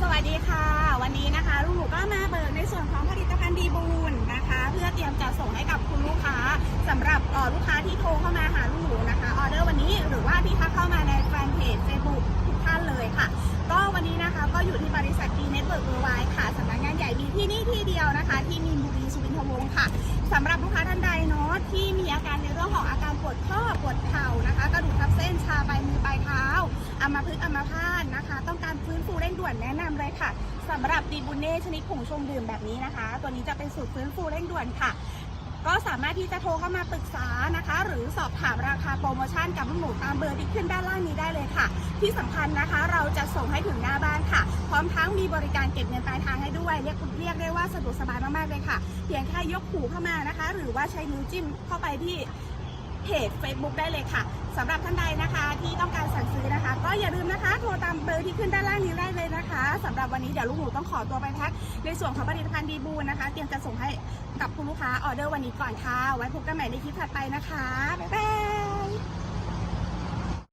สวัสดีค่ะ วันนี้นะคะลูกหมูก็มาเบิกในส่วนของผลิตภัณฑ์ดีบูนนะคะ เพื่อเตรียมจะส่งให้กับคุณลูกค้าสำหรับออลูกค้าที่โทรเข้ามาหาลูกหมูนะคะออเดอร์วันนี้หรือว่าที่ทักเข้ามาในแฟนเพจ Facebook ทุกท่านเลยค่ะ ก็วันนี้นะคะก็อยู่ที่บริษัทดีเน็ตเวิร์กเวิร์ไวค่ะสำนักงานใหญ่มีที่นี่ที่เดียวนะคะ ที่มีบุรีสุวินทวงศ์ค่ะสำหรับลูกค้าท่านใดเนาะที่มีอาการในเรื่องของอาการปวดข้อปวดเข่านะคะกระดูกทับเส้นชาปลายมือปลายเท้าอัมพฤกษ์อัมพาต ด่วนแนะนำเลยค่ะสำหรับดีบุเน่ชนิดผงชงดื่มแบบนี้นะคะ ตัวนี้จะเป็นสูตรฟื้นฟูเร่งด่วนค่ะ ก็สามารถที่จะโทรเข้ามาปรึกษานะคะ หรือสอบถามราคาโปรโมชั่นกับลูกหมูตามเบอร์ที่ขึ้นด้านล่างนี้ได้เลยค่ะ ที่สำคัญนะคะ เราจะส่งให้ถึงหน้าบ้านค่ะ พร้อมทั้งมีบริการเก็บเงินปลายทางให้ด้วยเรียกเรียกได้ว่าสะดวกสบายมากๆเลยค่ะ เพียงแค่ยกหูเข้ามานะคะ หรือว่าใช้นิ้วจิ้มเข้าไปที่เพจ Facebook ได้เลยค่ะสำหรับท่านใดนะคะ อนะคะก็อย่าลืมนะคะ โทรตามเบอร์ที่ขึ้นด้านล่างนี้ได้เลยนะคะสำหรับวันนี้เดี๋ยวลูกหมูต้องขอตัวไปพักในส่วนของผลิตภัณฑ์ดีบูนะคะ เตรียมจะส่งให้กับคุณลูกค้าออเดอร์วันนี้ก่อนค่ะ ไว้พบกันใหม่ในคลิปถัดไปนะคะบ๊ายบาย